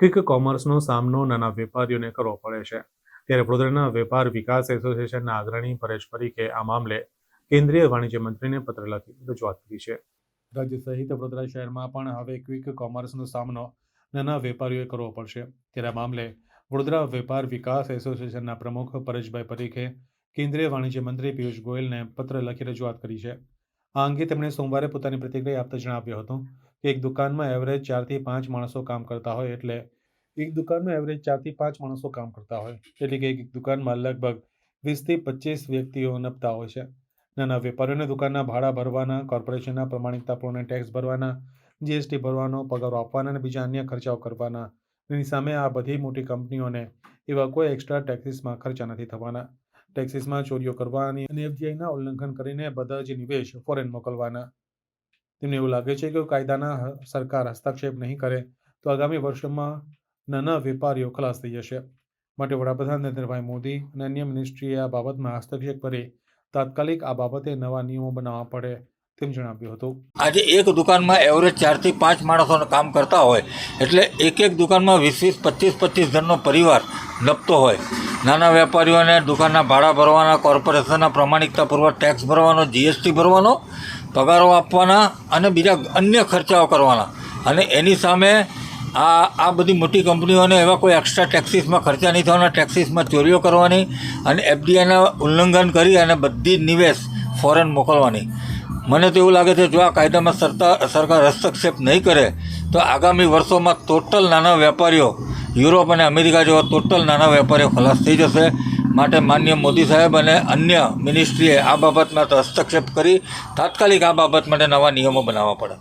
Quick કોમર્સનો સામનો નાના વેપારીઓને કરવો પડે છે. ત્યારે વડોદરાના વેપાર વિકાસ એસોસિએશનના અગ્રણી પરેશ પરીખે આ મામલે કેન્દ્રીય વાણિજ્ય મંત્રીને પત્ર લખી રજૂઆત કરી છે. રાજ્ય સહિત વડોદરા શહેરમાં પણ હવે ક્વિક કોમર્સનો સામનો નાના વેપારીઓએ કરવો પડશે. ત્યારે મામલે વડોદરા વેપાર વિકાસ એસોસિએશનના પ્રમુખ પરેશભાઈ પરીખે કેન્દ્રીય વાણિજ્ય મંત્રી પિયુષ ગોયલને પત્ર લખી રજૂઆત કરી છે. આ અંગે તેમણે સોમવારે પોતાની પ્રતિક્રિયા આપતા જણાવ્યું હતું કે એક દુકાનમાં એવરેજ ચારથી પાંચ માણસો કામ કરતા હોય એટલે એક દુકાનમાં એવરેજ ચારથી પાંચ માણસો કામ કરતા હોય. એટલે કે એક દુકાનમાં લગભગ વીસથી પચીસ વ્યક્તિઓ નપતા હોય છે. નાના વેપારીઓને દુકાનના ભાડા ભરવાના, કોર્પોરેશનના પ્રમાણિકતાપૂર્ણ ટેક્સ ભરવાના જીએસટી ભરવાનો, પગારો આપવાના અને બીજા અન્ય ખર્ચાઓ કરવાના. એની સામે આ બધી મોટી કંપનીઓને એવા કોઈ એક્સ્ટ્રા ટેક્સીસમાં ખર્ચા નથી થવાના. ટેક્સીસમાં ચોરીઓ કરવાની અને એફડીઆઈના ઉલ્લંઘન કરીને બધા જ નિવેશ ફોરેન મોકલવાના. તેમને એવું લાગે છે કે કાયદાના સરકાર હસ્તક્ષેપ નહીં કરે, તો આગામી વર્ષોમાં નાના વેપારીઓ ખલાસ થઈ જશે. માટે વડાપ્રધાન નરેન્દ્રભાઈ મોદી અને અન્ય મિનિસ્ટ્રીએ આ બાબતમાં હસ્તક્ષેપ કરી, તાત્કાલિક આ બાબતે નવા નિયમો બનાવવા પડે તેમ જણાવ્યું હતું. આજે એક દુકાનમાં એવરેજ ચારથી પાંચ માણસોનું કામ કરતા હોય, એટલે એક એક દુકાનમાં વીસ વીસ પચીસ પચીસ જણનો પરિવાર નપતો હોય. નાના વેપારીઓને દુકાનના ભાડા ભરવાના, કોર્પોરેશનના પ્રમાણિકતાપૂર્વક ટેક્સ ભરવાનો જીએસટી ભરવાનો પગારો આપવાના અને બીજા અન્ય ખર્ચાઓ કરવાના. અને એની સામે આ આ બધી મોટી કંપનીઓને એવા કોઈ એક્સ્ટ્રા ટેક્સીસમાં ખર્ચા નહીં થવાના ટેક્સીસમાં ચોરીઓ કરવાની અને એફડીઆઈના ઉલ્લંઘન કરી અને બધી નિવેશ ફોરેન મોકલવાની. મને તો એવું લાગે છે, જો આ કાયદામાં સરકાર સરકાર હસ્તક્ષેપ નહીં કરે, તો આગામી વર્ષોમાં ટોટલ નાના વેપારીઓ, યુરોપ અને અમેરિકા જેવા ટોટલ નાના વેપારીઓ ખલાસ થઈ જશે. માટે માન્ય મોદી સાહેબ અને અન્ય મિનિસ્ટ્રીએ આ બાબતમાં હસ્તક્ષેપ કરી તાત્કાલિક આ બાબત માટે નવા નિયમો બનાવવા પડે.